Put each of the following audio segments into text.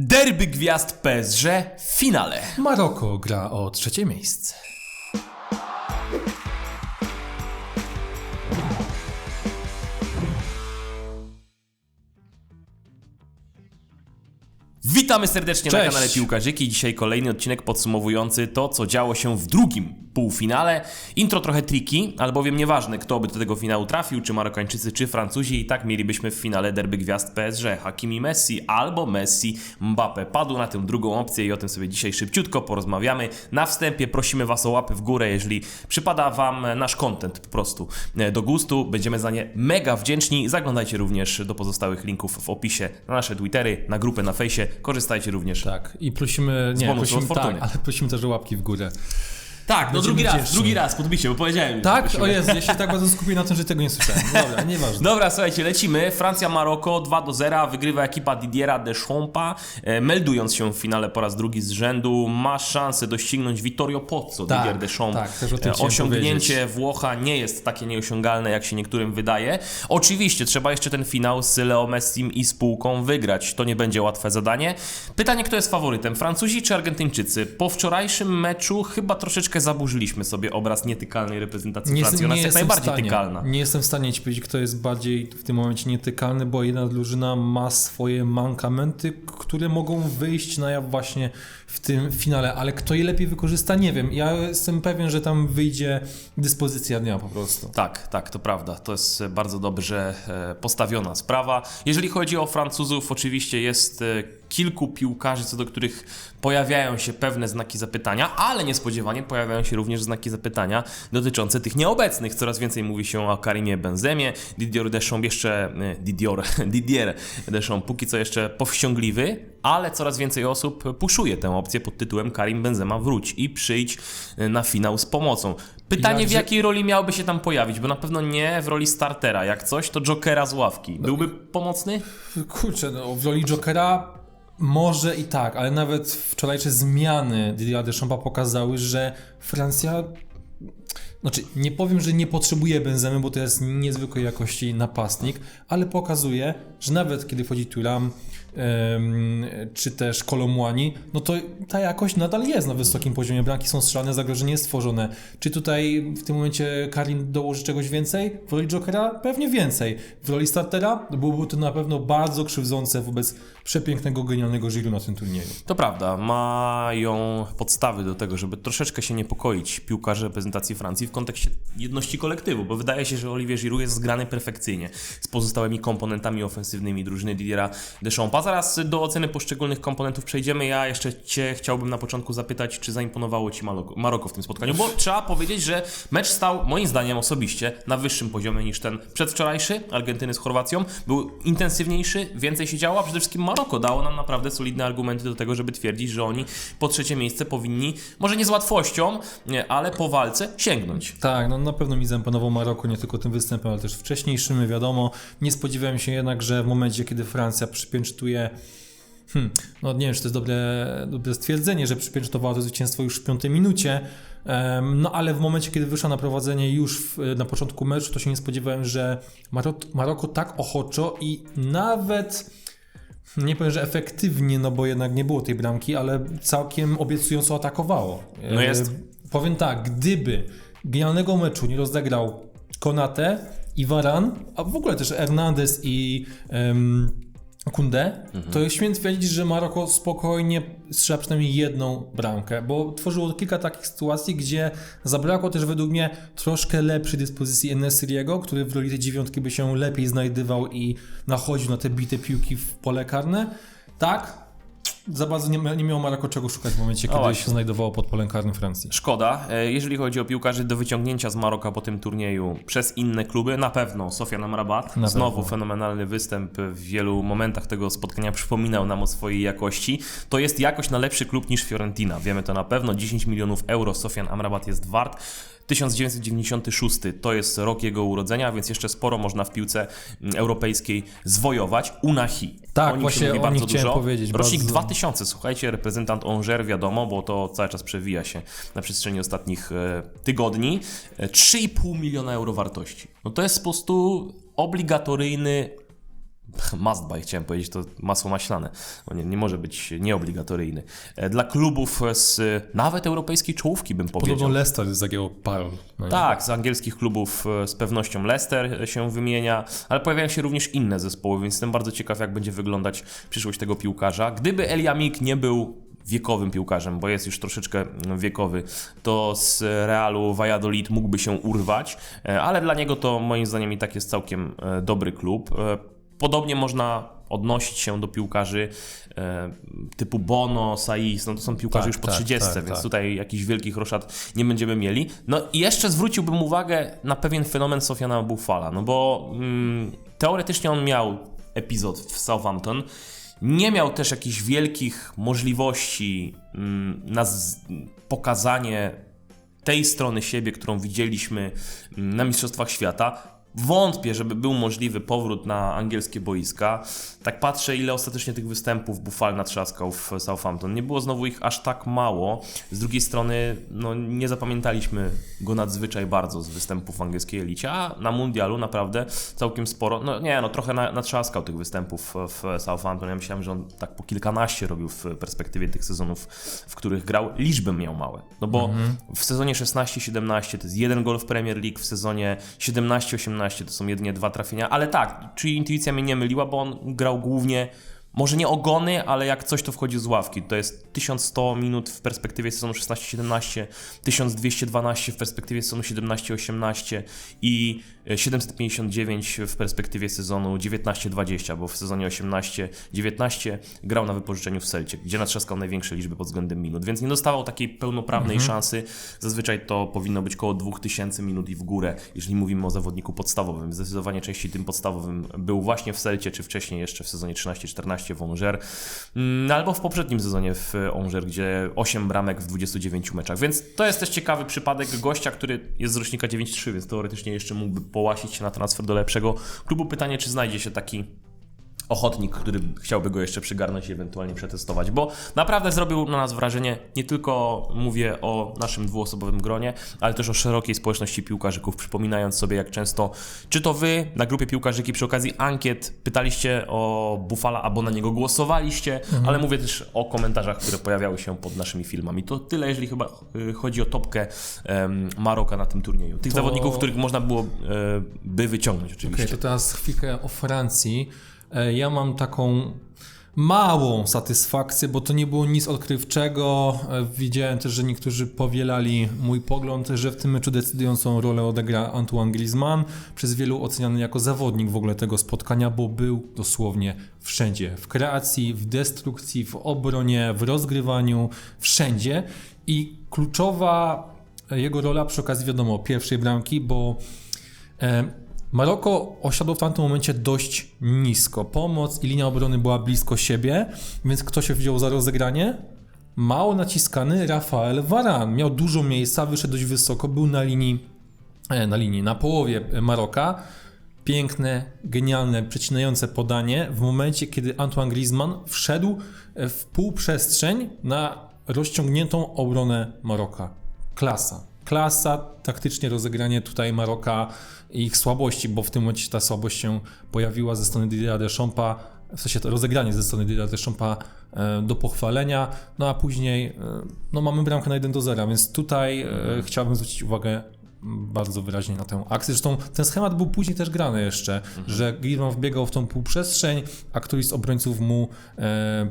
Derby gwiazd PSG w finale. Maroko gra o trzecie miejsce. Witamy serdecznie na Cześć. kanale Piłkarzyki. Dzisiaj kolejny odcinek podsumowujący to, co działo się w drugim półfinale. Intro trochę tricky, albowiem nieważne, kto by do tego finału trafił, czy Marokańczycy, czy Francuzi, i tak mielibyśmy w finale derby gwiazd PSG. Hakimi Messi albo Messi Mbappe. Padł na tę drugą opcję i o tym sobie dzisiaj szybciutko porozmawiamy. Na wstępie prosimy Was o łapy w górę, jeżeli przypada Wam nasz content po prostu e, do gustu. Będziemy za nie mega wdzięczni. Zaglądajcie również do pozostałych linków w opisie na nasze Twittery, na grupę na fejsie. Korzystajcie również. Tak, i prosimy, nie, prosimy, tak, ale prosimy też o łapki w górę. Tak, no Będziemy drugi raz, drugi raz, podbicie, bo powiedziałem. Tak? O Jezu, ja się tak bardzo skupię na tym, że tego nie słyszałem. Dobra, nieważne. Dobra, słuchajcie, lecimy. Francja-Maroko 2 do 0. Wygrywa ekipa Didiera Deschampa, e, meldując się w finale po raz drugi z rzędu. Ma szansę doścignąć Vittorio Pozzo, Tak, Didier Deschamps. tak, też o tym E, Osiągnięcie powiedzieć. Włocha nie jest takie nieosiągalne, jak się niektórym wydaje. Oczywiście trzeba jeszcze ten finał z Leo Messim i spółką wygrać. To nie będzie łatwe zadanie. Pytanie, kto jest faworytem? Francuzi czy Argentyńczycy? Po wczorajszym meczu chyba troszeczkę zaburzyliśmy sobie obraz nietykalnej reprezentacji Francji. Ona jest jak najbardziej stanie, tykalna. Nie jestem w stanie ci powiedzieć, kto jest bardziej w tym momencie nietykalny, bo jedna drużyna ma swoje mankamenty, które mogą wyjść na jaw właśnie w tym finale, ale kto je lepiej wykorzysta, nie wiem. Ja jestem pewien, że tam wyjdzie dyspozycja dnia po prostu. Tak, tak, to prawda. To jest e, bardzo dobrze e, postawiona sprawa. Jeżeli chodzi o Francuzów, oczywiście jest e, kilku piłkarzy, co do których pojawiają się pewne znaki zapytania, ale niespodziewanie pojawiają się również znaki zapytania dotyczące tych nieobecnych. Coraz więcej mówi się o Karimie Benzemie, Didier Deschamps jeszcze, Didier, Didier Deschamps póki co jeszcze powściągliwy, ale coraz więcej osób puszuje tę opcję pod tytułem Karim Benzema wróć i przyjdź e, na finał z pomocą. Pytanie, w jakiej roli miałby się tam pojawić, bo na pewno nie w roli startera. Jak coś, to Jokera z ławki. Byłby pomocny? Kurczę, no, w roli Jokera może i tak, ale nawet wczorajsze zmiany Didier Deschamps pokazały, że Francja znaczy, nie powiem, że nie potrzebuje Benzemy, bo to jest niezwykłej jakości napastnik, ale pokazuje, że nawet kiedy wchodzi Turam czy też Kolomłani, no to ta jakość nadal jest na wysokim poziomie. Bramki są strzelane, zagrożenie jest stworzone. Czy tutaj w tym momencie Karin dołoży czegoś więcej? W roli Jokera? Pewnie więcej. W roli startera byłoby to na pewno bardzo krzywdzące wobec przepięknego, genialnego Giroud na tym turnieju. To prawda, mają podstawy do tego, żeby troszeczkę się niepokoić piłkarze reprezentacji Francji w kontekście jedności kolektywu, bo wydaje się, że Olivier Giroud jest zgrany perfekcyjnie z pozostałymi komponentami ofensywnymi drużyny Didiera Deschampa. Zaraz do oceny poszczególnych komponentów przejdziemy. Ja jeszcze Cię chciałbym na początku zapytać, czy zaimponowało Ci Maroko, w tym spotkaniu, bo trzeba powiedzieć, że mecz stał moim zdaniem osobiście na wyższym poziomie niż ten przedwczorajszy Argentyny z Chorwacją. Był intensywniejszy, więcej się działo, a przede wszystkim Maroko dało nam naprawdę solidne argumenty do tego, żeby twierdzić, że oni po trzecie miejsce powinni, może nie z łatwością, nie, ale po walce sięgnąć. Tak, no na pewno mi zaimponował Maroko nie tylko tym występem, ale też wcześniejszym, wiadomo. Nie spodziewałem się jednak, że w momencie, kiedy Francja przypieczętuje Hmm, no nie wiem, czy to jest dobre, dobre stwierdzenie, że przypieczętowała to zwycięstwo już w piątej minucie, em, no ale w momencie, kiedy wyszła na prowadzenie już w, na początku meczu, to się nie spodziewałem, że Maroko, Maroko tak ochoczo i nawet nie powiem, że efektywnie, no bo jednak nie było tej bramki, ale całkiem obiecująco atakowało. No jest. Powiem tak, gdyby genialnego meczu nie rozegrał Konate i Varan, a w ogóle też Hernandez i em, Kunde, to śmiem twierdzić, że Maroko spokojnie strzela przynajmniej jedną bramkę, bo tworzyło kilka takich sytuacji, gdzie zabrakło też według mnie troszkę lepszej dyspozycji Enesiriego, który w roli tej dziewiątki by się lepiej znajdywał i nachodził na te bite piłki w pole karne. Tak, za bardzo nie, nie miało Maroko czego szukać w momencie, kiedy właśnie. się znajdowało pod polem karnym Francji. Szkoda. E, Jeżeli chodzi o piłkarzy do wyciągnięcia z Maroka po tym turnieju przez inne kluby, na pewno Sofian Amrabat. Na Znowu pewno. fenomenalny występ w wielu momentach tego spotkania przypominał nam o swojej jakości. To jest jakoś na lepszy klub niż Fiorentina. Wiemy to na pewno. 10 milionów euro Sofian Amrabat jest wart. 1996 to jest rok jego urodzenia, więc jeszcze sporo można w piłce mm, europejskiej zwojować. Unahi. Tak, o nim właśnie się mówi bardzo dużo. powiedzieć, Rocznik bardzo- 2000, słuchajcie, reprezentant Angers, wiadomo, bo to cały czas przewija się na przestrzeni ostatnich e, tygodni. E, 3,5 miliona euro wartości. No to jest po prostu obligatoryjny must buy, chciałem powiedzieć, to masło maślane, bo nie, nie może być nieobligatoryjny. E, Dla klubów z e, nawet europejskiej czołówki bym powiedział. Podobno Leicester zagiął parę. No i- Tak, z angielskich klubów e, z pewnością Leicester się wymienia, ale pojawiają się również inne zespoły, więc jestem bardzo ciekaw, jak będzie wyglądać przyszłość tego piłkarza. Gdyby Eliamik nie był wiekowym piłkarzem, bo jest już troszeczkę mm, wiekowy, to z Realu Valladolid mógłby się urwać, e, ale dla niego to moim zdaniem i tak jest całkiem e, dobry klub. Podobnie można odnosić się do piłkarzy e, typu Bono, Saiz, no to są piłkarze Tak, już po tak, 30, tak, więc tak. tutaj jakichś wielkich roszad nie będziemy mieli. No i jeszcze zwróciłbym uwagę na pewien fenomen Sofiana Buffala, no bo mm, teoretycznie on miał epizod w Southampton, nie miał też jakichś wielkich możliwości mm, na pokazanie tej strony siebie, którą widzieliśmy mm, na Mistrzostwach Świata. Wątpię, żeby był możliwy powrót na angielskie boiska. Tak patrzę, ile ostatecznie tych występów Buffal natrzaskał w Southampton. Nie było znowu ich aż tak mało. Z drugiej strony, no, nie zapamiętaliśmy go nadzwyczaj bardzo z występów w angielskiej elicie, a na mundialu naprawdę całkiem sporo. No nie, no trochę na, natrzaskał tych występów w Southampton. Ja myślałem, że on tak po kilkanaście robił w perspektywie tych sezonów, w których grał. Liczby miał małe. No bo w sezonie 16-17 to jest jeden gol w Premier League, w sezonie 17-18 to są jedynie dwa trafienia, ale tak, czyli intuicja mnie nie myliła, bo on grał głównie może nie ogony, ale jak coś to wchodzi z ławki. To jest 1100 minut w perspektywie sezonu 16-17, 1212 w perspektywie sezonu 17-18 i 759 w perspektywie sezonu 19-20, bo w sezonie 18-19 grał na wypożyczeniu w Celcie, gdzie natrzaskał największe liczby pod względem minut, więc nie dostawał takiej pełnoprawnej szansy. Zazwyczaj to powinno być około 2000 minut i w górę, jeżeli mówimy o zawodniku podstawowym. Zdecydowanie częściej tym podstawowym był właśnie w Celcie, czy wcześniej jeszcze w sezonie 13-14 w Angers, mm, albo w poprzednim sezonie w Angers, gdzie 8 bramek w 29 meczach. Więc to jest też ciekawy przypadek gościa, który jest z rocznika 9-3, więc teoretycznie jeszcze mógłby połasić się na transfer do lepszego klubu. Pytanie, czy znajdzie się taki ochotnik, który chciałby go jeszcze przygarnąć i ewentualnie przetestować, bo naprawdę zrobił na nas wrażenie, nie tylko mówię o naszym dwuosobowym gronie, ale też o szerokiej społeczności piłkarzyków, przypominając sobie jak często, czy to wy na grupie piłkarzyki przy okazji ankiet pytaliście o Buffala albo na niego głosowaliście, ale mówię też o komentarzach, które pojawiały się pod naszymi filmami. To tyle, jeżeli chyba y, chodzi o topkę em, Maroka na tym turnieju. Tych To- zawodników, których można było e, by wyciągnąć oczywiście. Okej, to teraz chwilkę o Francji. E, Ja mam taką małą satysfakcję, bo to nie było nic odkrywczego. E, Widziałem też, że niektórzy powielali mój pogląd, że w tym meczu decydującą rolę odegra Antoine Griezmann, przez wielu oceniany jako zawodnik w ogóle tego spotkania, bo był dosłownie wszędzie. W kreacji, w destrukcji, w obronie, w rozgrywaniu, wszędzie. I kluczowa jego rola przy okazji, wiadomo, pierwszej bramki, bo E, Maroko osiadło w tamtym momencie dość nisko. Pomoc i linia obrony była blisko siebie, więc kto się wziął za rozegranie? Mało naciskany Rafael Varane. Miał dużo miejsca, wyszedł dość wysoko, był na linii, e, na linii, na połowie Maroka. Piękne, genialne, przecinające podanie w momencie, kiedy Antoine Griezmann wszedł e, w półprzestrzeń na rozciągniętą obronę Maroka. Klasa. Klasa, taktycznie rozegranie tutaj Maroka i ich słabości, bo w tym momencie ta słabość się pojawiła ze strony Didiera Deschampa, w sensie to rozegranie ze strony Didiera Deschampa e, do pochwalenia, no a później e, no mamy bramkę na 1 do 0, więc tutaj e, chciałbym zwrócić uwagę bardzo wyraźnie na tę akcję. Zresztą ten schemat był później też grany jeszcze, że Griezmann wbiegał w tą półprzestrzeń, a któryś z obrońców mu e,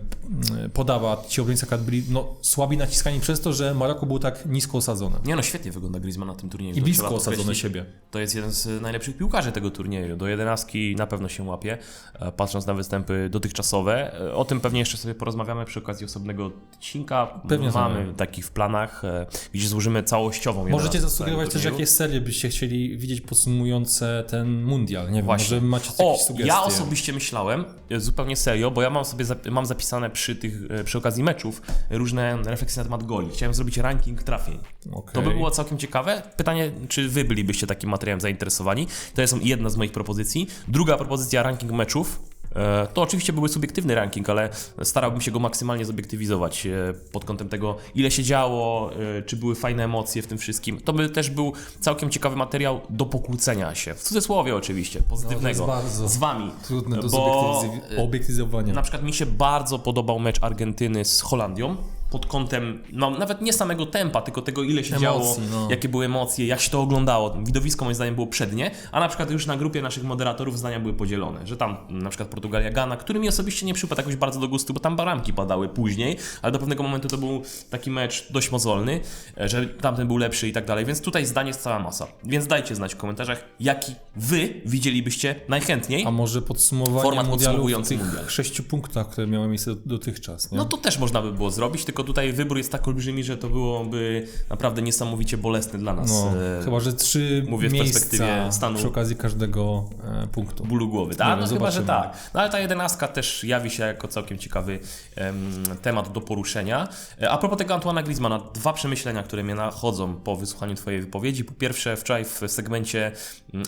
podawa. Ci obrońcy akurat byli no, słabi naciskani przez to, że Maroko było tak nisko osadzone. Nie no, świetnie wygląda Griezmann na tym turnieju. I blisko osadzone siebie. To jest jeden z najlepszych piłkarzy tego turnieju. Do jedenastki na pewno się łapie, e, patrząc na występy dotychczasowe. E, O tym pewnie jeszcze sobie porozmawiamy przy okazji osobnego odcinka. Pewnie Mamy tak. taki w planach, e, gdzie złożymy całościową Możecie zasugerować też, turnieju. Jakie serie byście chcieli widzieć podsumujące ten mundial. Nie wiem, Właśnie. może macie O, jakieś sugestie. ja osobiście myślałem, e, zupełnie serio, bo ja mam sobie mam zapisane przy tych, e, przy okazji meczów różne refleksje na temat goli. Chciałem zrobić ranking trafień. Okej. To by było całkiem ciekawe. Pytanie, czy wy bylibyście takim materiałem zainteresowani? To jest jedna z moich propozycji. Druga propozycja, ranking meczów. E, To oczywiście były subiektywny ranking, ale starałbym się go maksymalnie zobiektywizować e, pod kątem tego, ile się działo, e, czy były fajne emocje w tym wszystkim. To by też był całkiem ciekawy materiał do pokłócenia się. W cudzysłowie oczywiście, pozytywnego. No, z wami. Trudne do Bo, obiektywizowania. na przykład mi się bardzo podobał mecz Argentyny z Holandią. Pod kątem, no nawet nie samego tempa, tylko tego ile się Emocji, działo, no. jakie były emocje, jak się to oglądało. Widowisko moim zdaniem było przednie, a na przykład już na grupie naszych moderatorów zdania były podzielone, że tam na przykład Portugalia, Gana, który mi osobiście nie przypadł jakoś bardzo do gustu, bo tam baramki padały później, ale do pewnego momentu to był taki mecz dość mozolny, e, że tamten był lepszy i tak dalej, więc tutaj zdań jest cała masa. Więc dajcie znać w komentarzach, jaki wy widzielibyście najchętniej. A może podsumowanie Format mundialu w tych mundial. sześciu punktach, które miały miejsce dotychczas, nie? No to też można by było zrobić, tylko tutaj wybór jest tak olbrzymi, że to byłoby naprawdę niesamowicie bolesne dla nas. No, e, chyba, że trzy mówię w miejsca perspektywie stanu- przy okazji każdego e, punktu. bólu głowy. Tak, no chyba, że tak. No ale ta jedenastka też jawi się jako całkiem ciekawy em, temat do poruszenia. E, A propos tego Antoana Griezmana, dwa przemyślenia, które mnie nachodzą po wysłuchaniu Twojej wypowiedzi. Po pierwsze, wczoraj w segmencie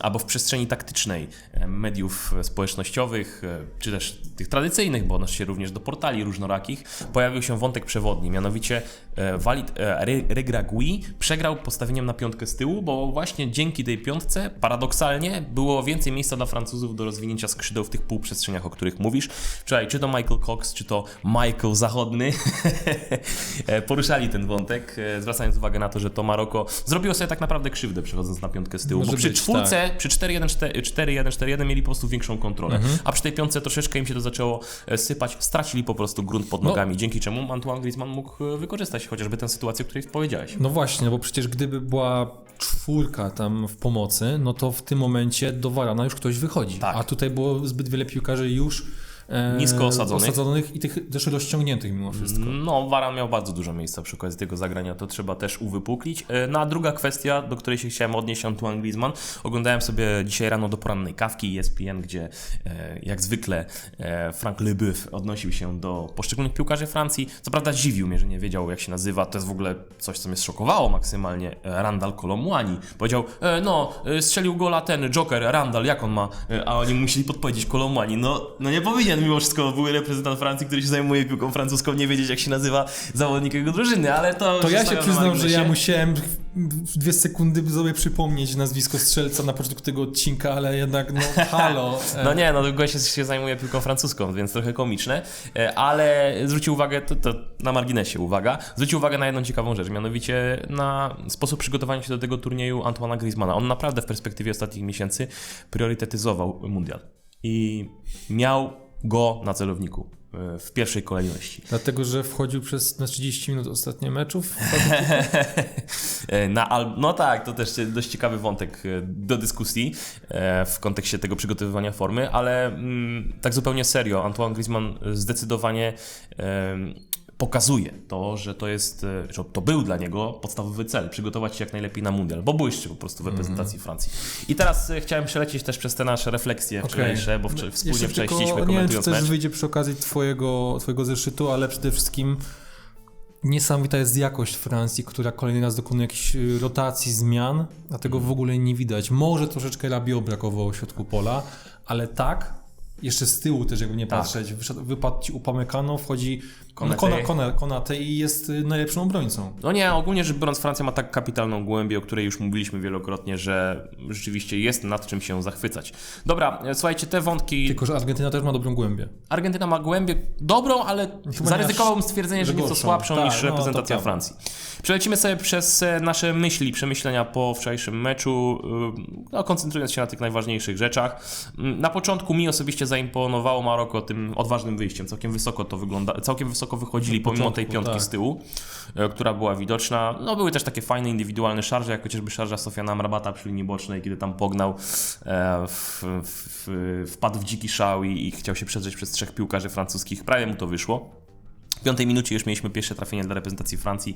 albo w przestrzeni taktycznej e, mediów społecznościowych, e, czy też tych tradycyjnych, bo odnosi się również do portali różnorakich, pojawił się wątek przewodni, mianowicie e, Walid e, Re- Regragui przegrał postawieniem na piątkę z tyłu, bo właśnie dzięki tej piątce paradoksalnie było więcej miejsca dla Francuzów do rozwinięcia skrzydeł w tych półprzestrzeniach, o których mówisz. Wczoraj czy to Michael Cox, czy to Michael Zachodny e, poruszali ten wątek, zwracając uwagę na to, że to Maroko zrobiło sobie tak naprawdę krzywdę przechodząc na piątkę z tyłu, Może bo przy być, czwórce, przy 4-1-4 4-1-4-1 mieli po prostu większą kontrolę, Mhm. a przy tej piątce troszeczkę im się to zaczęło sypać, stracili po prostu grunt pod No. nogami, dzięki czemu Antoine Griezmann mógł e, wykorzystać chociażby tę sytuację, o której powiedziałeś. No właśnie, no bo przecież gdyby była czwórka tam w pomocy, no to w tym momencie do Varana już ktoś wychodzi. Tak. A tutaj było zbyt wiele piłkarzy już Nisko osadzonych. osadzonych i tych też rozciągniętych mimo wszystko. No, Varan miał bardzo dużo miejsca przy okazji tego zagrania, to trzeba też uwypuklić. E, No a druga kwestia, do której się chciałem odnieść, Antoine Griezmann. Oglądałem sobie dzisiaj rano do porannej kawki E ESPN, gdzie e, jak zwykle e, Frank Leboeuf odnosił się do poszczególnych piłkarzy Francji. Co prawda zdziwił mnie, że nie wiedział jak się nazywa, to jest w ogóle coś, co mnie zszokowało maksymalnie. E, Randall Colomwani powiedział, e, no, e, strzelił gola ten Joker, Randall, jak on ma? E, A oni musieli podpowiedzieć Colomwani. No, no nie powinien mimo wszystko były reprezentant Francji, który się zajmuje piłką francuską, nie wiedzieć jak się nazywa zawodnik jego drużyny, ale to... To ja się przyznam, że ja musiałem w dwie sekundy sobie przypomnieć nazwisko strzelca na początku tego odcinka, ale jednak no halo. e, No nie, no gość się, się zajmuje piłką francuską, więc trochę komiczne, e, ale zwrócił uwagę, to, to na marginesie uwaga, zwrócił uwagę na jedną ciekawą rzecz, mianowicie na sposób przygotowania się do tego turnieju Antoana Griezmana. On naprawdę w perspektywie ostatnich miesięcy priorytetyzował mundial i miał go na celowniku e, w pierwszej kolejności. Dlatego, że wchodził przez na 30 minut ostatnie meczów. E, Na al- no tak, to też dość ciekawy wątek e, do dyskusji w kontekście tego przygotowywania formy, ale mm, tak zupełnie serio, Antoine Griezmann zdecydowanie pokazuje to, że to jest, e, że to był dla niego podstawowy cel, przygotować się jak najlepiej na mundial, bo błyszczy po prostu w reprezentacji Francji. I teraz e, chciałem przelecieć też przez te nasze refleksje Okej. wczorajsze, bo wczoraj, wspólnie wczoraj tylko, chcieliśmy Nie wiem, komentując mecz. wyjdzie przy okazji twojego, twojego zeszytu, ale przede wszystkim niesamowita jest jakość Francji, która kolejny raz dokonuje jakichś y, rotacji, zmian, a tego w ogóle nie widać. Może troszeczkę Rabiot brakowało w środku pola, ale tak, jeszcze z tyłu też jakby nie Tak. patrzeć, wyszedł, wypadł ci Upamecano, wchodzi Konate. Konate. Kona, Kona, Konate i jest y, najlepszym obrońcą. No nie, ogólnie rzecz biorąc, Francja ma tak kapitalną głębię, o której już mówiliśmy wielokrotnie, że rzeczywiście jest nad czym się zachwycać. Dobra, e, słuchajcie, te wątki. Tylko, że Argentyna też ma dobrą głębię. Argentyna ma głębię dobrą, ale zaryzykowałbym stwierdzenie, że nieco słabszą Tak, niż no, reprezentacja. Francji. Przelecimy sobie przez e, nasze myśli, przemyślenia po wczorajszym meczu, y, no, koncentrując się na tych najważniejszych rzeczach. Mm, Na początku mi osobiście zaimponowało Maroko tym odważnym wyjściem. Całkiem wysoko to wygląda, całkiem wysoko wychodzili pomimo tej początku, piątki tak. z tyłu, e, która była widoczna. No były też takie fajne indywidualne szarże, jak chociażby szarża Sofiana Amrabata przy linii bocznej, kiedy tam pognał, e, w, w, wpadł w dziki szał i, i chciał się przedrzeć przez trzech piłkarzy francuskich. Prawie mu to wyszło. W piątej minucie już mieliśmy pierwsze trafienie dla reprezentacji Francji.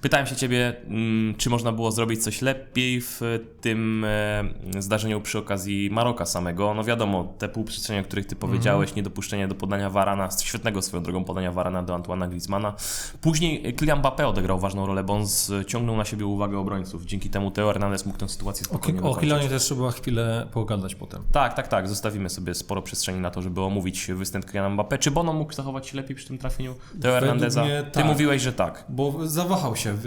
Pytałem się ciebie, mm, czy można było zrobić coś lepiej w tym e, zdarzeniu przy okazji Maroka samego. No wiadomo, te półprzestrzenie, o których ty powiedziałeś, niedopuszczenie do podania Varana, świetnego swoją drogą podania Varana do Antoana Griezmana. Później Kylian Mbappé odegrał ważną rolę, bo on ciągnął na siebie uwagę obrońców. Dzięki temu Teo Hernandez mógł tę sytuację spokojnie o. Hilanie też trzeba chwilę pogadać potem. Tak, tak, tak. Zostawimy sobie sporo przestrzeni na to, żeby omówić występ Kyliana Mbappé. Czy Bono mógł zachować się lepiej przy tym trafieniu Teo Hernandeza? mnie Ty tak. mówiłeś, że tak. Bo zawahał się w,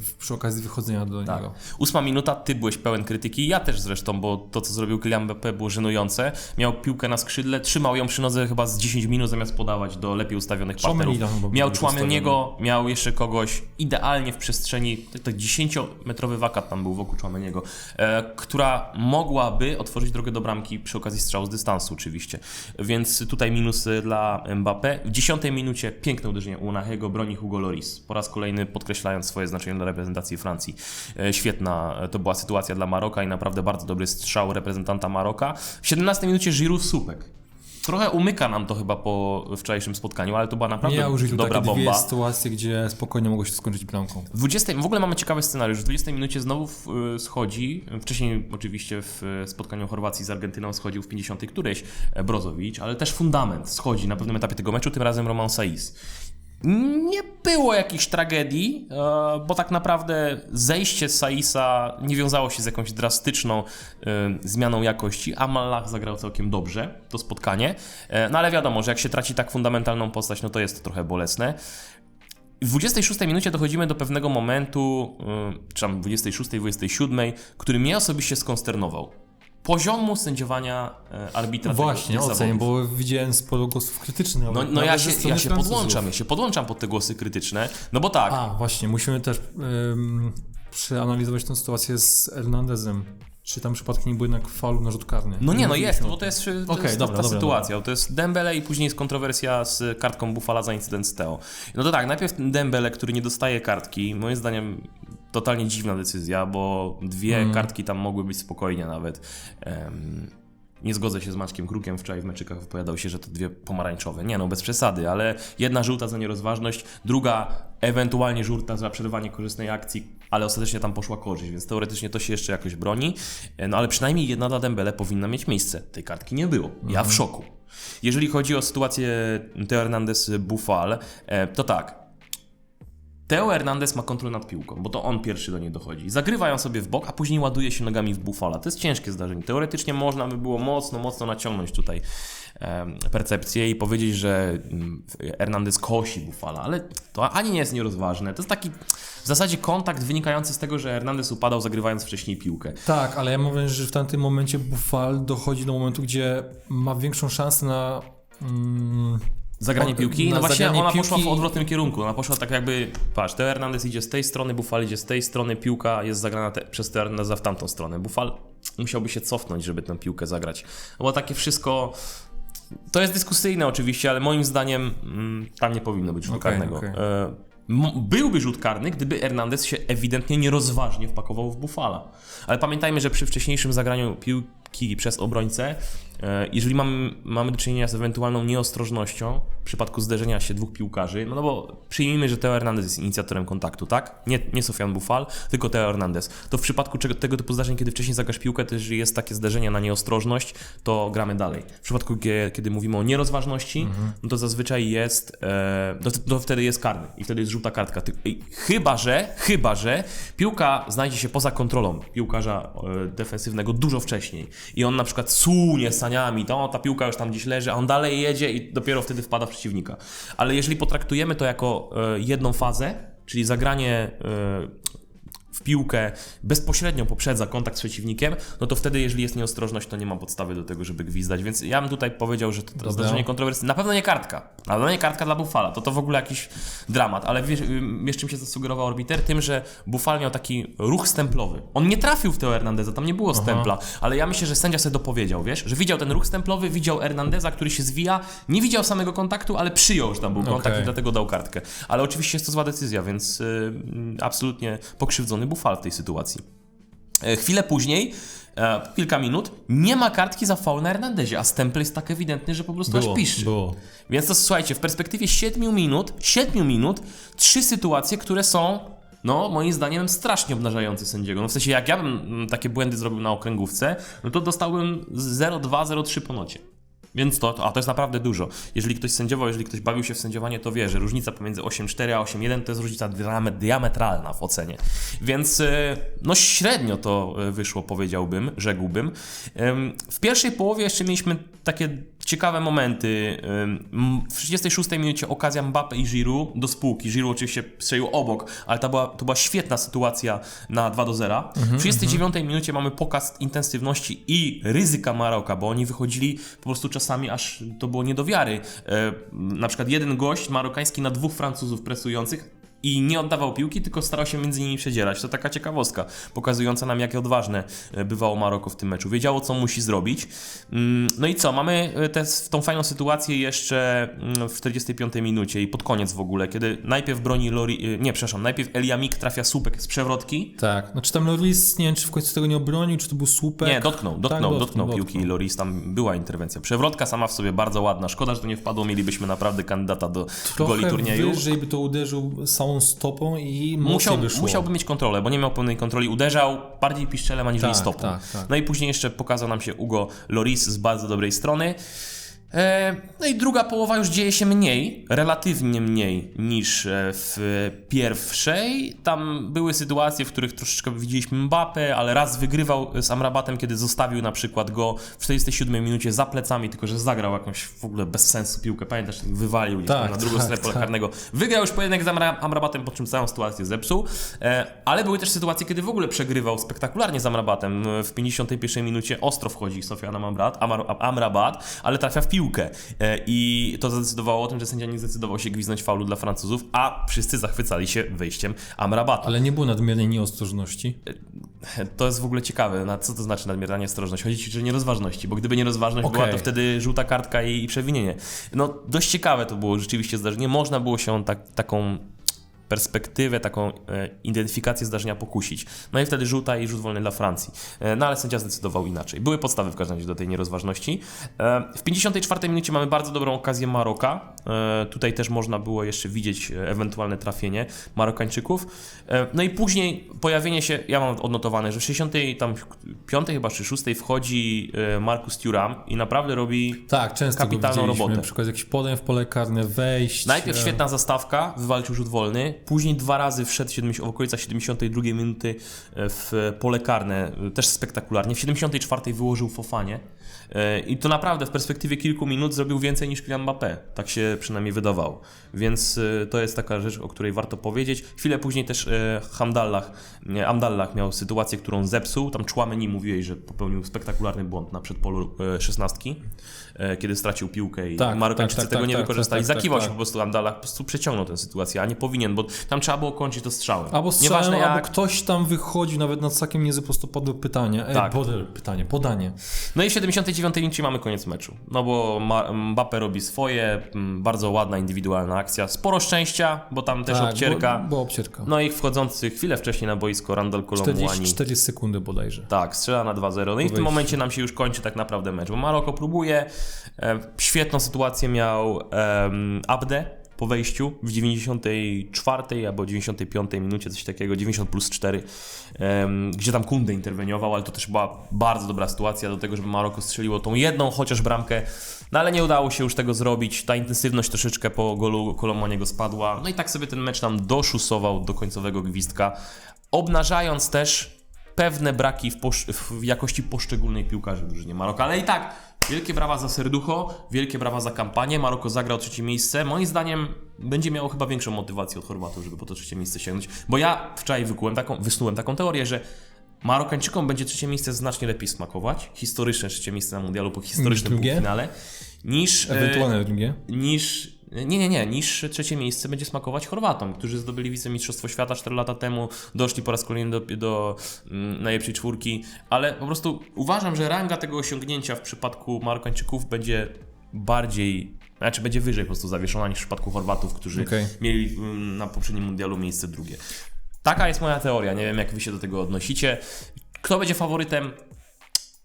w, przy okazji wychodzenia do Tak. niego. Ósma minuta, ty byłeś pełen krytyki, ja też zresztą, bo to, co zrobił Kylian Mbappé było żenujące. Miał piłkę na skrzydle, trzymał ją przy nodze chyba z 10 minut, zamiast podawać do lepiej ustawionych partnerów. Miał był Chouameniego, miał jeszcze kogoś idealnie w przestrzeni, tak 10-metrowy wakat tam był wokół Chouameniego, e, która mogłaby otworzyć drogę do bramki przy okazji strzału z dystansu oczywiście. Więc tutaj minusy dla Mbappé. W 10 minucie piękne uderzenie Unahiego, broni Hugo Loris. Po raz kolejny podkreślając swoje znaczenie dla reprezentacji Francji. E, Świetna e, to była sytuacja dla Maroka i naprawdę bardzo dobry strzał reprezentanta Maroka. W 17 minucie Giroud słupek. Trochę umyka nam to chyba po wczorajszym spotkaniu, ale to była naprawdę Ja użył dobra takie dwie bomba. sytuacje, gdzie spokojnie mogło się skończyć bramką. W 20, w ogóle mamy ciekawy scenariusz. W 20 minucie znowu y, schodzi, wcześniej oczywiście w y, spotkaniu Chorwacji z Argentyną schodził w 50 któryś e, Brozowicz, ale też fundament schodzi na pewnym etapie tego meczu, tym razem Roman Saiz. Nie było jakiejś tragedii, e, bo tak naprawdę zejście Saisa nie wiązało się z jakąś drastyczną e, zmianą jakości, a Malach zagrał całkiem dobrze to spotkanie. E, No ale wiadomo, że jak się traci tak fundamentalną postać, no to jest to trochę bolesne. W 26 minucie dochodzimy do pewnego momentu, czy tam 26, 27, który mnie osobiście skonsternował. Poziomu sędziowania e, arbitra Właśnie, tych ocenię, zawodów. bo widziałem sporo głosów krytycznych. No, no ja się, ja się podłączam, ja się podłączam pod te głosy krytyczne, no bo tak, A, właśnie, musimy też przeanalizować tę sytuację z Hernandezem. Czy tam przypadkiem nie był jednak faulu na rzut karny? No nie, no jest, bo to jest, to jest dobra, ta dobra, sytuacja. To jest Dembele i później jest kontrowersja z kartką Buffala za incydent z Teo. No to tak, najpierw Dembele, który nie dostaje kartki, moim zdaniem totalnie dziwna decyzja, bo dwie Mhm. kartki tam mogły być spokojnie nawet. Em, nie zgodzę się z Maćkiem Krukiem, wczoraj w meczykach wypowiadał się, że to dwie pomarańczowe. Nie no, bez przesady, ale jedna żółta za nierozważność, druga ewentualnie żółta za przerwanie korzystnej akcji, ale ostatecznie tam poszła korzyść, więc teoretycznie to się jeszcze jakoś broni. E, No ale przynajmniej jedna dla Dembele powinna mieć miejsce. Tej kartki nie było. Ja w szoku. Jeżeli chodzi o sytuację Teo Hernandez-Buffal, e, to tak. Teo Hernandez ma kontrolę nad piłką, bo to on pierwszy do niej dochodzi. Zagrywa ją sobie w bok, a później ładuje się nogami w Buffala. To jest ciężkie zdarzenie. Teoretycznie można by było mocno, mocno naciągnąć tutaj percepcję i powiedzieć, że mm, Hernandez kosi Buffala, ale to ani nie jest nierozważne. To jest taki w zasadzie kontakt wynikający z tego, że Hernandez upadał zagrywając wcześniej piłkę. Tak, ale ja mówię, że w tamtym momencie Buffal dochodzi do momentu, gdzie ma większą szansę na... Mm, Zagranie piłki? No właśnie ona poszła w piłki- odwrotnym kierunku. Ona poszła tak jakby, patrz, Teo Hernandez idzie z tej strony, Buffal idzie z tej strony, piłka jest zagrana te, przez Teo Hernandeza w tamtą stronę. Buffal musiałby się cofnąć, żeby tę piłkę zagrać. Bo takie wszystko... To jest dyskusyjne oczywiście, ale moim zdaniem mm, tam nie powinno być rzutu Okej, karnego. okej. E, byłby rzut karny, gdyby Hernandez się ewidentnie nierozważnie wpakował w Buffala. Ale pamiętajmy, że przy wcześniejszym zagraniu piłki przez obrońcę, jeżeli mamy, mamy do czynienia z ewentualną nieostrożnością w przypadku zderzenia się dwóch piłkarzy, no, no bo przyjmijmy, że Teo Hernandez jest inicjatorem kontaktu, tak? Nie, nie Sofian Buffal, tylko Teo Hernandez. To w przypadku czego, tego typu zdarzeń, kiedy wcześniej zagrasz piłkę, to jeżeli jest takie zderzenie na nieostrożność, to gramy dalej. W przypadku, kie- kiedy mówimy o nierozważności, no to zazwyczaj jest, e, no to, to wtedy jest karny i wtedy jest żółta kartka. Chyba, że, chyba, że piłka znajdzie się poza kontrolą piłkarza e, defensywnego dużo wcześniej i on na przykład sunie saniami, to ta piłka już tam gdzieś leży, a on dalej jedzie i dopiero wtedy wpada w przeciwnika. Ale jeżeli potraktujemy to jako e, jedną fazę, czyli zagranie e, w piłkę bezpośrednio poprzedza kontakt z przeciwnikiem, no to wtedy, jeżeli jest nieostrożność, to nie ma podstawy do tego, żeby gwizdać. Więc ja bym tutaj powiedział, że to, to zdarzenie kontrowersyjne. Na pewno nie kartka. Na pewno nie kartka dla Buffala. To to w ogóle jakiś dramat. Ale wiesz, wiesz czym się zasugerował Orbiter? Tym, że Buffal miał taki ruch stemplowy. On nie trafił w Teo Hernandeza, tam nie było stempla, ale ja myślę, że sędzia sobie dopowiedział, wiesz, że widział ten ruch stemplowy, widział Hernandeza, który się zwija, nie widział samego kontaktu, ale przyjął, że tam był kontakt i dlatego dał kartkę. Ale oczywiście jest to zła decyzja, więc y, absolutnie pokrzywdzony Buffal w tej sytuacji. E, Chwilę później, e, kilka minut, nie ma kartki za faul na Hernandezie, a stempel jest tak ewidentny, że po prostu Było, aż piszczy. było. Więc to słuchajcie, w perspektywie 7 minut, 7 minut, trzy sytuacje, które są, no moim zdaniem, strasznie obnażające sędziego. No w sensie, jak ja bym mm, takie błędy zrobił na okręgówce, no to dostałbym 0,2, 0,3 po nocie. Więc to, a to jest naprawdę dużo. Jeżeli ktoś sędziował, jeżeli ktoś bawił się w sędziowanie, to wie, że różnica pomiędzy 8,4 a 8,1 to jest różnica diame- diametralna w ocenie. Więc e, no średnio to e, wyszło, powiedziałbym, rzekłbym. W pierwszej połowie jeszcze mieliśmy takie ciekawe momenty. W 36 minucie okazja Mbappe i Giroud do spółki. Giroud oczywiście strzelił obok, ale to była, to była świetna sytuacja na 2 do 0. W 39 minucie mamy pokaz intensywności i ryzyka Maroka, bo oni wychodzili po prostu czasami aż to było nie do wiary. E, Na przykład jeden gość marokański na dwóch Francuzów presujących i nie oddawał piłki, tylko starał się między nimi przedzierać. To taka ciekawostka, pokazująca nam, jakie odważne e, bywało Maroko w tym meczu. Wiedziało, co musi zrobić. Mm, No i co, mamy e, tę tą fajną sytuację jeszcze mm, w 45 minucie i pod koniec w ogóle, kiedy najpierw broni Lori, e, nie, przepraszam, najpierw Eliamik trafia słupek z przewrotki, Tak, no czy tam Loris, nie wiem, czy w końcu tego nie obronił, czy to był słupek? Nie, dotknął, dotknął, Tak, dotknął piłki Loris, tam była interwencja. Przewrotka sama w sobie bardzo ładna. Szkoda, że to nie wpadło, mielibyśmy naprawdę kandydata do goli Trochę turnieju. wyżej by to uderzył samą stopą i Musiał, musiałby mieć kontrolę, bo nie miał pełnej kontroli. Uderzał bardziej piszczelem aniżeli Tak, stopą. tak, tak. No i później jeszcze pokazał nam się Ugo Loris z bardzo dobrej strony. E, No i druga połowa już dzieje się mniej, relatywnie mniej niż e, w pierwszej. Tam były sytuacje, w których troszeczkę widzieliśmy Mbappé, ale raz wygrywał z Amrabatem, kiedy zostawił na przykład go w 47 minucie za plecami, tylko że zagrał jakąś w ogóle bez sensu piłkę. Pamiętasz, wywalił Tak, na drugą tak, stronę pola tak. karnego. Wygrał już pojedynek z Amra- Amrabatem, po czym całą sytuację zepsuł. E, ale były też sytuacje, kiedy w ogóle przegrywał spektakularnie z Amrabatem. W 51 minucie ostro wchodzi Sofian Amrabat, Amrabat, ale trafia w piłkę. E, I to zadecydowało o tym, że sędzia nie zdecydował się gwiznąć faulu dla Francuzów, a wszyscy zachwycali się wejściem Amrabata. Ale nie było nadmiernej nieostrożności. To jest w ogóle ciekawe, na co to znaczy nadmierna nieostrożność. Chodzi ci, że nierozważności, bo gdyby nierozważność była, Okej. to wtedy żółta kartka i, i przewinienie. No dość ciekawe to było rzeczywiście zdarzenie. Można było się tak, taką perspektywę, taką e, identyfikację zdarzenia pokusić. No i wtedy żółta i rzut wolny dla Francji. E, no ale sędzia zdecydował inaczej. Były podstawy w każdym razie do tej nierozważności. E, w 54 minucie mamy bardzo dobrą okazję Maroka. Tutaj też można było jeszcze widzieć ewentualne trafienie Marokańczyków. No i później pojawienie się, ja mam odnotowane, że w 65 tam piątej chyba czy 6 wchodzi Marcus Thuram i naprawdę robi Tak, często Kapitalną robotę. Na przykład jakiś podań w pole karne, wejść. Najpierw świetna zastawka, wywalczył rzut wolny, później dwa razy wszedł 70, w okolicach 72 minuty e, w pole karne, e, też spektakularnie. W 74 wyłożył Fofanie e, i to naprawdę w perspektywie kilku minut zrobił więcej niż Kylian Mbappé, tak się przynajmniej wydawało. Więc to jest taka rzecz, o której warto powiedzieć. Chwilę później też Hamdallah, Amdallah miał sytuację, którą zepsuł, tam Chouameni mówiłeś, że popełnił spektakularny błąd na przedpolu szesnastki, kiedy stracił piłkę i Tak, Marokańczycy tak, tak, tego tak, nie tak, wykorzystali. tak, tak, Zakiwał tak, się tak. po prostu Amdallah, po prostu przeciągnął tę sytuację, a nie powinien, bo tam trzeba było kończyć to strzałem. Albo strzałem, Nieważne jak. albo ktoś tam wychodził nawet po prostu padło pytanie. E, Tak. pode- pytanie, podanie. No i w 79 minucie mamy koniec meczu. No bo Mbappe robi swoje, mm, bardzo ładna indywidualna akcja, sporo szczęścia, bo tam też tak, obcierka. Bo, bo obcierka. No i wchodzący chwilę wcześniej na boisko Randall Colomwani. 44 sekundy bodajże. Tak, strzela na 2-0. No i w tym momencie nam się już kończy tak naprawdę mecz, bo Maroko próbuje. E, świetną sytuację miał Abde po wejściu w 94 albo 95 minucie, coś takiego, 90 plus 4, em, gdzie tam Kunde interweniował, ale to też była bardzo dobra sytuacja do tego, żeby Maroko strzeliło tą jedną chociaż bramkę, no ale nie udało się już tego zrobić. Ta intensywność troszeczkę po golu Kolomaniego spadła. No i tak sobie ten mecz nam doszusował do końcowego gwizdka, obnażając też pewne braki w, w jakości poszczególnej piłkarzy w drużynie Maroka, ale i tak wielkie brawa za serducho, wielkie brawa za kampanię. Maroko zagrał trzecie miejsce. Moim zdaniem będzie miało chyba większą motywację od Chorwatów, żeby po to trzecie miejsce sięgnąć, bo ja wczoraj wykułem taką, wysnułem taką teorię, że Marokańczykom będzie trzecie miejsce znacznie lepiej smakować, historyczne trzecie miejsce na mundialu po historycznym półfinale, niż e, Ewentualne drugie. niż. Nie, nie, nie, niż trzecie miejsce będzie smakować Chorwatom, którzy zdobyli wicemistrzostwo świata 4 lata temu, doszli po raz kolejny do, do mm, najlepszej czwórki, ale po prostu uważam, że ranga tego osiągnięcia w przypadku Marokańczyków będzie bardziej, znaczy będzie wyżej po prostu zawieszona niż w przypadku Chorwatów, którzy Okej. mieli mm, na poprzednim mundialu miejsce drugie. Taka jest moja teoria, nie wiem jak wy się do tego odnosicie. Kto będzie faworytem?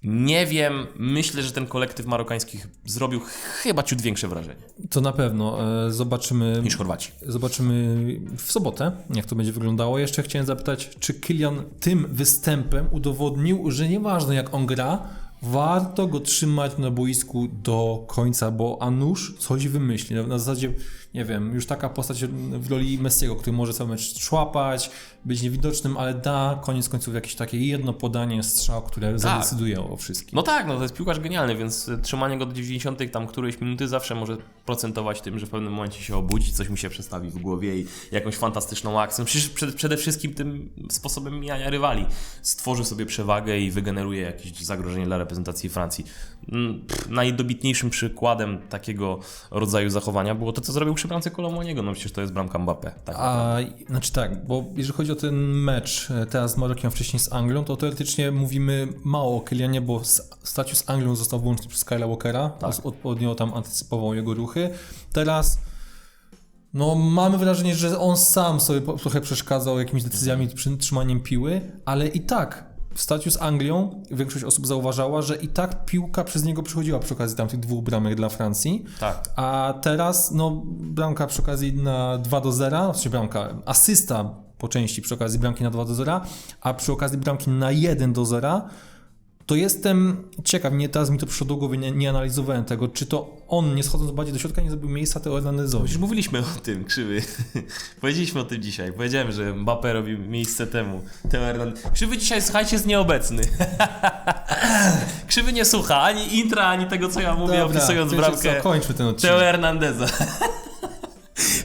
Nie wiem. Myślę, że ten kolektyw marokańskich zrobił chyba ciut większe wrażenie To na pewno. E, Zobaczymy. niż Chorwaci. Zobaczymy w sobotę, jak to będzie wyglądało. Jeszcze chciałem zapytać, czy Kylian tym występem udowodnił, że nieważne jak on gra, warto go trzymać na boisku do końca, bo Anusz coś wymyśli. Na, na zasadzie, nie wiem, już taka postać w roli Messiego, który może cały mecz szłapać, być niewidocznym, ale da koniec końców jakieś takie jedno podanie, strzał, które zadecyduje o wszystkim. No tak, no to jest piłkarz genialny, więc trzymanie go do 90 tam którejś minuty zawsze może procentować tym, że w pewnym momencie się obudzi, coś mi się przestawi w głowie i jakąś fantastyczną akcją. Przecież przede, przede wszystkim tym sposobem mijania rywali stworzy sobie przewagę i wygeneruje jakieś zagrożenie dla reprezentacji Francji. Mm, pff, Najdobitniejszym przykładem takiego rodzaju zachowania było to, co zrobił przy bramce Kolomoniego. No przecież to jest bramka Mbappé. Tak A, znaczy tak, bo jeżeli chodzi o ten mecz e, teraz z Marokiem, wcześniej z Anglią, to teoretycznie mówimy mało o Kylianie, bo s- stać z Anglią został wyłączony przez Kyla Walkera, tak. odpowiednio tam antycypował jego ruchy. Teraz no, mamy wrażenie, że on sam sobie trochę przeszkadzał jakimiś decyzjami, przy trzymaniem piły, ale i tak w staciu z Anglią większość osób zauważała, że i tak piłka przez niego przychodziła przy okazji tamtych dwóch bramek dla Francji. Tak. A teraz, no, bramka przy okazji na 2 do 0, znaczy bramka, asysta po części przy okazji bramki na 2 do 0, a przy okazji bramki na 1 do 0, to jestem ciekaw, nie teraz mi to przyszło do głowy, nie, nie analizowałem tego, czy to on, nie schodząc bardziej do środka, nie zrobił miejsca Teo Hernandezowi. Już mówiliśmy o tym, Krzywy. Powiedzieliśmy o tym dzisiaj. Powiedziałem, że Mbappé robi miejsce temu. Teo Hernandez. Krzywy dzisiaj, słuchajcie, jest nieobecny. Krzywy nie słucha ani intra, ani tego, co ja mówię, opisując wiecie bramkę Co, kończmy ten odcinek. Teo Hernandeza.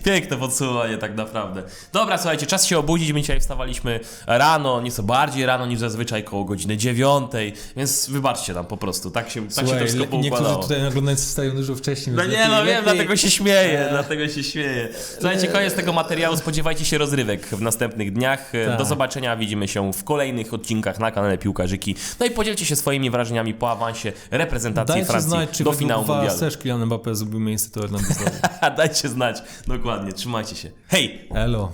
Piękne podsumowanie tak naprawdę. Dobra, słuchajcie, czas się obudzić. My dzisiaj wstawaliśmy rano, nieco bardziej rano niż zazwyczaj, koło godziny dziewiątej, więc wybaczcie nam po prostu. Tak się, tak się to Słuchaj, wszystko le- niektórzy poukładało. tutaj oglądając wstają dużo wcześniej. No nie, no wiem, lepiej- dlatego się śmieję, Eee. dlatego się śmieję. Słuchajcie, koniec tego materiału, spodziewajcie się rozrywek w następnych dniach. Tak. Do zobaczenia, widzimy się w kolejnych odcinkach na kanale Piłkarzyki. No i podzielcie się swoimi wrażeniami po awansie reprezentacji Dajcie Francji znać, czy do finału mundialu. też Kylian Mbappé zrobił miejsce Hernandezowi. Dajcie znać, dokładnie, trzymajcie się. Hej! Elo.